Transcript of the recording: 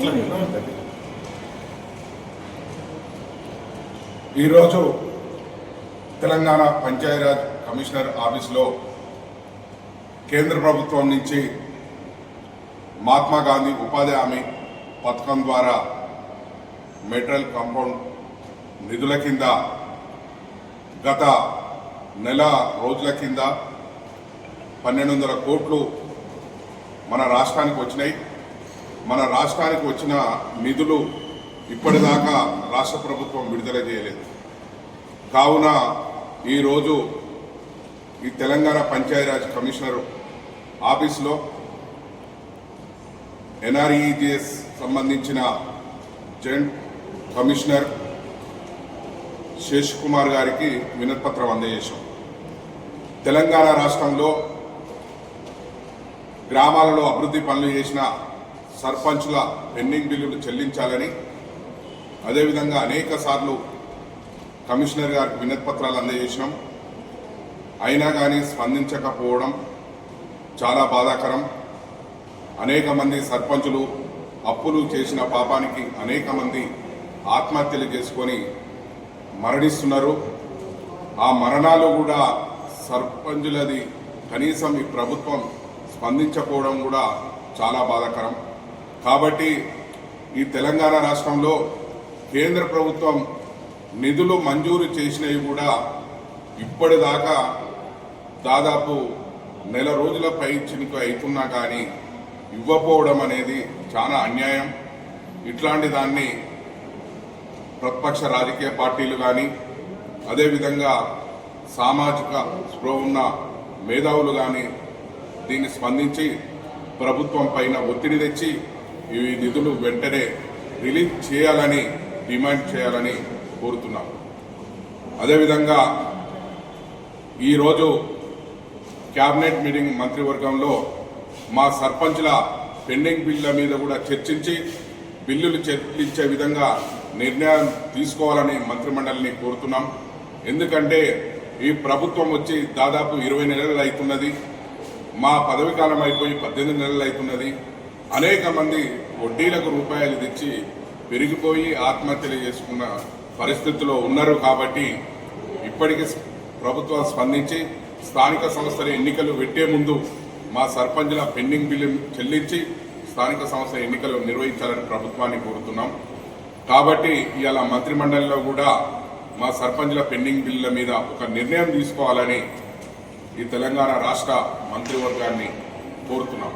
ఇట్లా ఈరోజు తెలంగాణ పంచాయరాజ్ కమిషనర్ ఆఫీస్లో కేంద్ర ప్రభుత్వం నుంచి మహాత్మా గాంధీ ఉపాధి హామీ పథకం ద్వారా మెటీరియల్ కాంపౌండ్ నిధుల కింద గత నెల రోజుల కింద పన్నెండు వందల కోట్లు మన రాష్ట్రానికి వచ్చినాయి. మన రాష్ట్రానికి వచ్చిన నిధులు ఇప్పటిదాకా రాష్ట్ర ప్రభుత్వం విడుదల చేయలేదు. కావున ఈరోజు ఈ తెలంగాణ పంచాయరాజ్ కమిషనర్ ఆఫీస్లో ఎన్ఆర్ఈజిఎస్ సంబంధించిన జాయింట్ కమిషనర్ శేష్ కుమార్ గారికి వినతిపత్రం అందజేశాం. తెలంగాణ రాష్ట్రంలో గ్రామాలలో అభివృద్ధి పనులు చేసిన సర్పంచ్ల పెండింగ్ బిల్లులు చెల్లించాలని అదేవిధంగా అనేక సార్లు కమిషనర్ గారికి వినతిపత్రాలు అందజేసినాం. అయినా కానీ స్పందించకపోవడం చాలా బాధాకరం. అనేక మంది సర్పంచులు అప్పులు చేసిన పాపానికి అనేక మంది ఆత్మహత్యలు చేసుకొని మరణిస్తున్నారు. ఆ మరణాలు కూడా సర్పంచులది కనీసం ఈ ప్రభుత్వం స్పందించకపోవడం కూడా చాలా బాధాకరం. కాబట్టి ఈ తెలంగాణ రాష్ట్రంలో కేంద్ర ప్రభుత్వం నిధులు మంజూరు చేసినవి కూడా ఇప్పటిదాకా దాదాపు నెల రోజుల పై చినుకు అవుతున్నా కానీ ఇవ్వకపోవడం అనేది చాలా అన్యాయం. ఇట్లాంటి దాన్ని ప్రతిపక్ష రాజకీయ పార్టీలు కానీ అదేవిధంగా సామాజిక స్పృహ ఉన్న మేధావులు కానీ దీన్ని స్పందించి ప్రభుత్వం పైన ఒత్తిడి తెచ్చి ఈ నిధులు వెంటనే రిలీజ్ చేయాలని డిమాండ్ చేయాలని కోరుతున్నాం. అదేవిధంగా ఈరోజు క్యాబినెట్ మీటింగ్ మంత్రివర్గంలో మా సర్పంచ్ల పెండింగ్ బిల్ల మీద కూడా చర్చించి బిల్లులు చెల్లించే విధంగా నిర్ణయం తీసుకోవాలని మంత్రిమండలిని కోరుతున్నాం. ఎందుకంటే ఈ ప్రభుత్వం వచ్చి దాదాపు ఇరవై నెలలు అవుతున్నది. మా పదవి కాలం అయిపోయి పద్దెనిమిది నెలలు అవుతున్నది. అనేక మంది వడ్డీలకు రూపాయలు తెచ్చి పెరిగిపోయి ఆత్మహత్యలు చేసుకున్న పరిస్థితిలో ఉన్నారు కాబట్టి ఇప్పటికీ ప్రభుత్వం స్పందించి స్థానిక సంస్థల ఎన్నికలు పెట్టే ముందు మా సర్పంచ్ల పెండింగ్ బిల్లు చెల్లించి స్థానిక సంస్థ ఎన్నికలు నిర్వహించాలని ప్రభుత్వాన్ని కోరుతున్నాం. కాబట్టి ఇవాళ మంత్రిమండలిలో కూడా మా సర్పంచుల పెండింగ్ బిల్లుల మీద ఒక నిర్ణయం తీసుకోవాలని ఈ తెలంగాణ రాష్ట్ర మంత్రివర్గాన్ని కోరుతున్నాం.